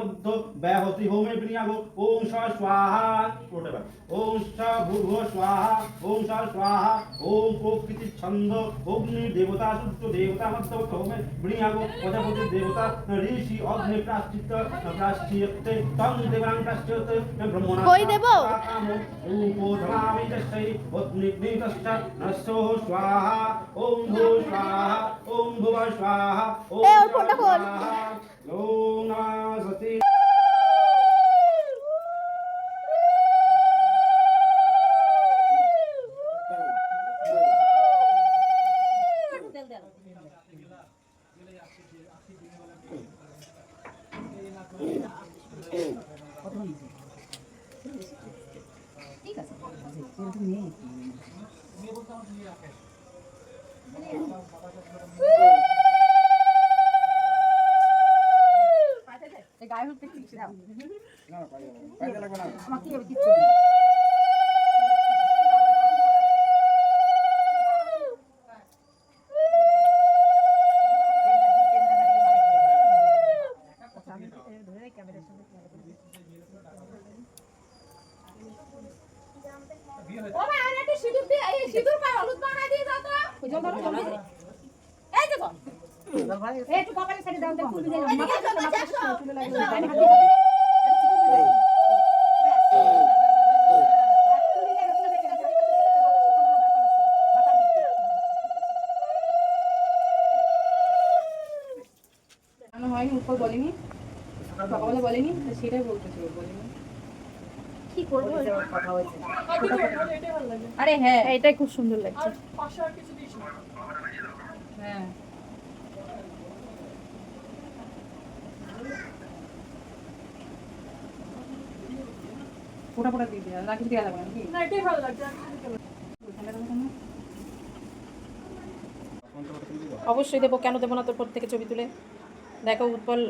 মধ্য ব্যাহতি হোমে বিনিয়োগ ওম স স্বাহা ওটা ওম স ভূর্ভ স্বাহা ওম স স্বাহা ওম প্রকৃতি ছন্দ অগ্নি দেবতা সূর্য দেবতা মধ্য হোমে বিনিয়োগ প্রজাপতি দেবতা ঋষি অগ্নি প্রাশ্চিত্য প্রাশ্চিত্তে তং দেবাং প্রাশ্চিত্তে ব্রহ্মণা কই দেবো? উপধরামি তস্যৈ অগ্নিগ্নিতশ্চ নস্যো স্বাহা ওম ভূ স্বাহা ওম ভুব স্বাহা ওম ফোনটা খোল। স্বাহা, ওম নমঃ সতী গায়ে হলুদ দেখতে দাও আমাকে দিচ্ছ ও মা আর একটু সিঁদুর দিয়ে সিঁদুর পা হলুদ মাখাই দিয়ে দাও তো। হয়নি উপর বলেনি সকালবেলা বলেনি সেটাই বলেনি করব কথা হয়েছে আরে হ্যাঁ এটাই খুব সুন্দর লাগছে হ্যাঁ। ফোটা ফোটা দিয়ে না কিছু দেওয়া যাবে না কি না এটাই ভালো লাগছে অবশ্যই দেবো। কেন দেবো না তোর পর থেকে ছবি তুলে? দেখো উৎপল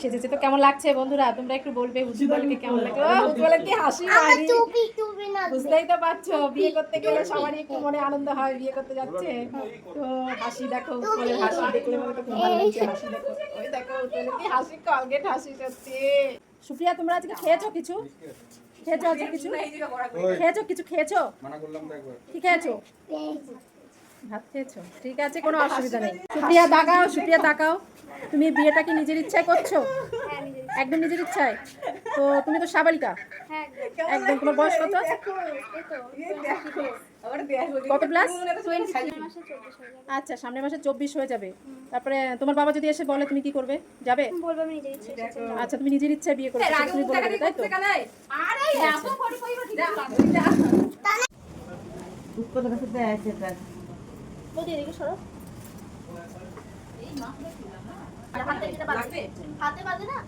সেজেছে তো কেমন লাগছে বন্ধুরা? তোমরা একটু বলবে উজ্জ্বলকে কেমন লাগে উজ্জ্বলের কি হাসি মারি বুঝতেই তো পারছ বিয়ে করতে গেলে সবারই একটু মনে আনন্দ হয় বিয়ে করতে যাচ্ছে। তো হাসি দেখো উৎপলের হাসি দেখলে মনে তো খুব ভালো লাগছে। হাসি দেখো। ওই দেখো উৎপলের কি হাসি কলগেট হাসি সত্যি। সুপ্রিয়া তোমরা আজকে খেয়েছো কিছু? খেয়েছো আজকে কিছু? খেয়েছো কিছু? খেয়েছো? কি খেয়েছো? ভাত খেয়েছো। ঠিক আছে কোনো অসুবিধা নেই। সুপ্রিয়া তাকাও সুপ্রিয়া তাকাও। তুমি বিয়েটা কি নিজের ইচ্ছায় করছ? একদম নিজের ইচ্ছায়? তো তুমি তো সাবালিকা। একদম। তোমার বয়স কত? কত প্লাস আচ্ছা সামনের মাসে চব্বিশ হয়ে যাবে। তারপরে তোমার বাবা যদি এসে বলে তুমি কি করবে? যাবে? বলব আমি নিজের ইচ্ছে আচ্ছা তুমি নিজের ইচ্ছায় বিয়ে করবে তুমি বলে তাই তো? সরো। হাতে বাজে না?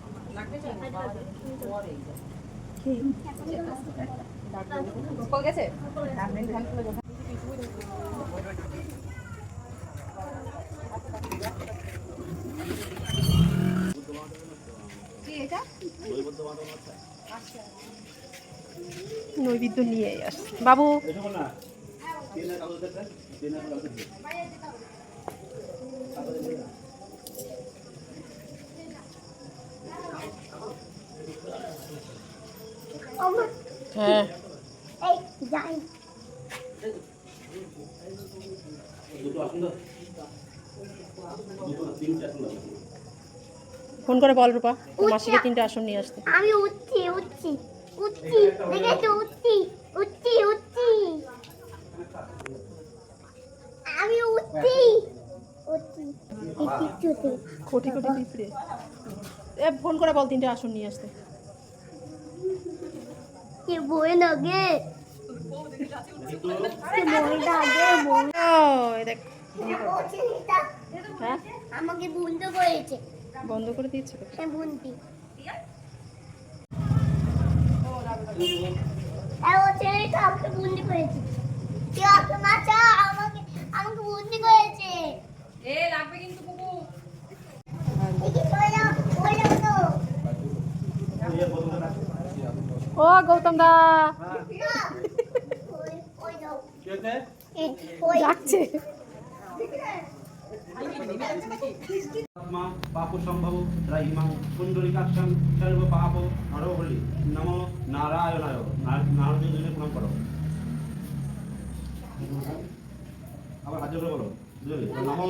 কল নৈবেদ্য নিয়ে আস বাবু। হ্যাঁ। ফোন করে বল রূপা মাসিকে তিনটে আসন নিয়ে আসতে। আমি উঠছি উঠছি উঠছি দেখেছ? উঠছি উঠছি উঠছি। আমি উঠছি উঠছি। কোটি কোটি পিঁপড়ে এ ফোন করে বল তিনটে আসন নিয়ে আসতে। কি বই লাগে? হ্যাঁ? আমাকে বন্ধ করেছে। বন্ধ করে দিয়েছে। হ্যাঁ ছেলেটা আমাকে বন্দি করেছে। আমাকে আমাকে বন্দি করেছে। এ লাগবে কিন্তু ও গৌতম দা সর্ব নারায়ণায় নারায়ণ জন্য প্রণাম করো আবার হাজার করে বলো দুজনে নম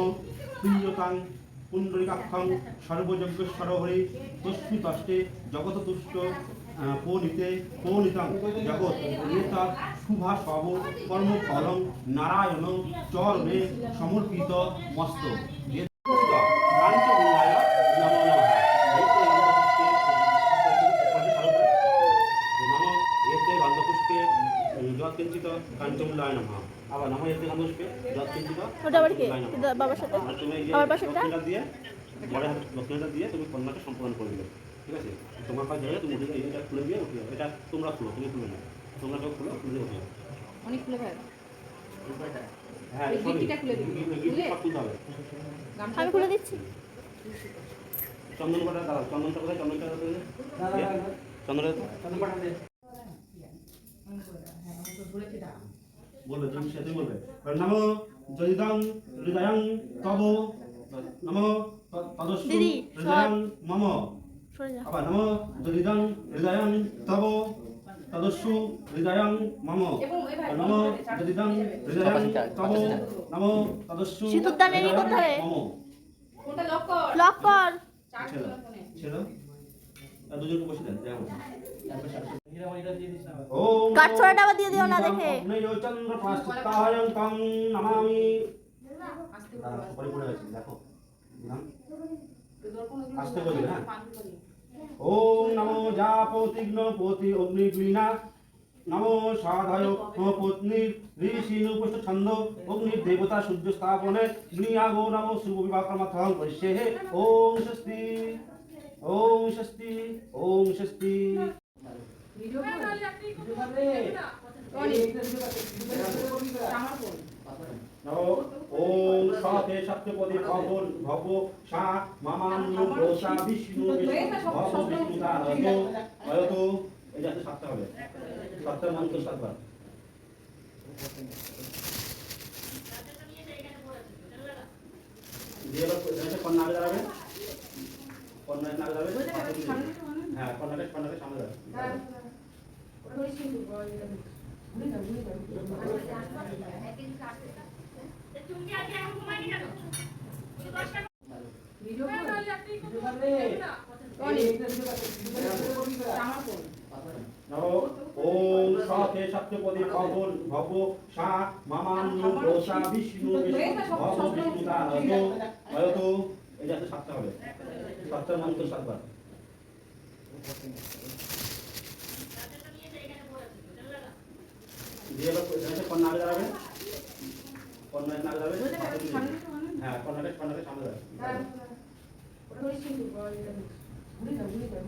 প্রিয়তাং পুণ্ডরিকাক্ষং সর্বযজ্ঞস্বর হরি তস্মি তষ্টে জগত তুষ্ট পৌনিতে পৌনিতাং জগৎ এতৎ শুভা সব কর্ম ফলং নারায়ণ চরণে সমর্পিত মস্ত। এতে গন্ধপুষ্পে যৎকিঞ্চিত নমঃ। আবার নম এতে যৎকিঞ্চিত ওটা কে? বাবার সাথে? দিয়ে বড় হাতে দক্ষিণাটা দিয়ে তুমি কন্যাকে সম্পূর্ণ করে দিলে। ঠিক আছে? তোমার কাছে জায়গায় তুমি উঠে এটা খুলে দিয়ে উঠে যাও। এটা তোমরা খুলো তুমি খুলে না তোমরা কেউ খুলো খুলে উঠে যাও। অনেক খুলে ভাই হ্যাঁ আমি খুলে দিচ্ছি। চন্দন কটা দাঁড়াও চন্দনটা কোথায়? চন্দনটা কোথায়? চন্দনটা বলবে তুমি সাথে বলবে। নম জয়িদং হৃদয়ং তব নম তদস্যু হৃদয়ং মম। নম জয়িদং হৃদয়ং তব তদস্যু হৃদয়ং মম। নম জয়িদং হৃদয়ং তব নম তদস্যু সিঁদুর দানের ই করতে মম। কোনটা লক কর? লক কর। কর আর দুজনকে বসে দেন কাঠছড়াটা আবার দিয়ে দিও না দেখে। চন্দ্র পাস্তায়ং নমামি। আস্তে দাঁড়াও, করে পরে পড়ে গেছে, দেখো। আস্তে হ্যাঁ। পাঁচ করে ওম নমো জাপতিগ্ন পতি অগ্নিগ্লিনা নমো সাধায় পত্নী ঋষি উপস্থ ছন্দ অগ্নি দেবতা সূর্য স্থাপনে গ্নিয়াগো নমো শুভ বিবাকর্মাথং পরিষেহে ওম স্বস্তি ওম স্বস্তি ওম স্বস্তি ভিডিও নমো ওম সতে সত্যপদে ভগন ভব সা মামান্য প্রসা বিষ্ণু ভব বিষ্ণু তারত হয়ত এই যাতে সাতটা হবে। সাতটা মন্ত্র সাতবার। দিয়ে এবার কন্যা আগে দাঁড়াবে। কন্যা নাগে দাঁড়াবে। হ্যাঁ কন্যাকে কন্যাকে সামনে দাঁড়াবে। ওম সতে সত্যপদে ভগন ভব সা মামান্য প্রসা বিষ্ণু ভব বিষ্ণু তারত হয়ত এই যাতে সাতটা হবে। সাতটা মন্ত্র সাতবার দিয়ে এবার কন্যা আগে দাঁড়াবে কন্যা এসে আগে হ্যাঁ কন্যাকে কন্যাকে সামনে দাঁড়াবে ঘুরে যাও ঘুরে যাও।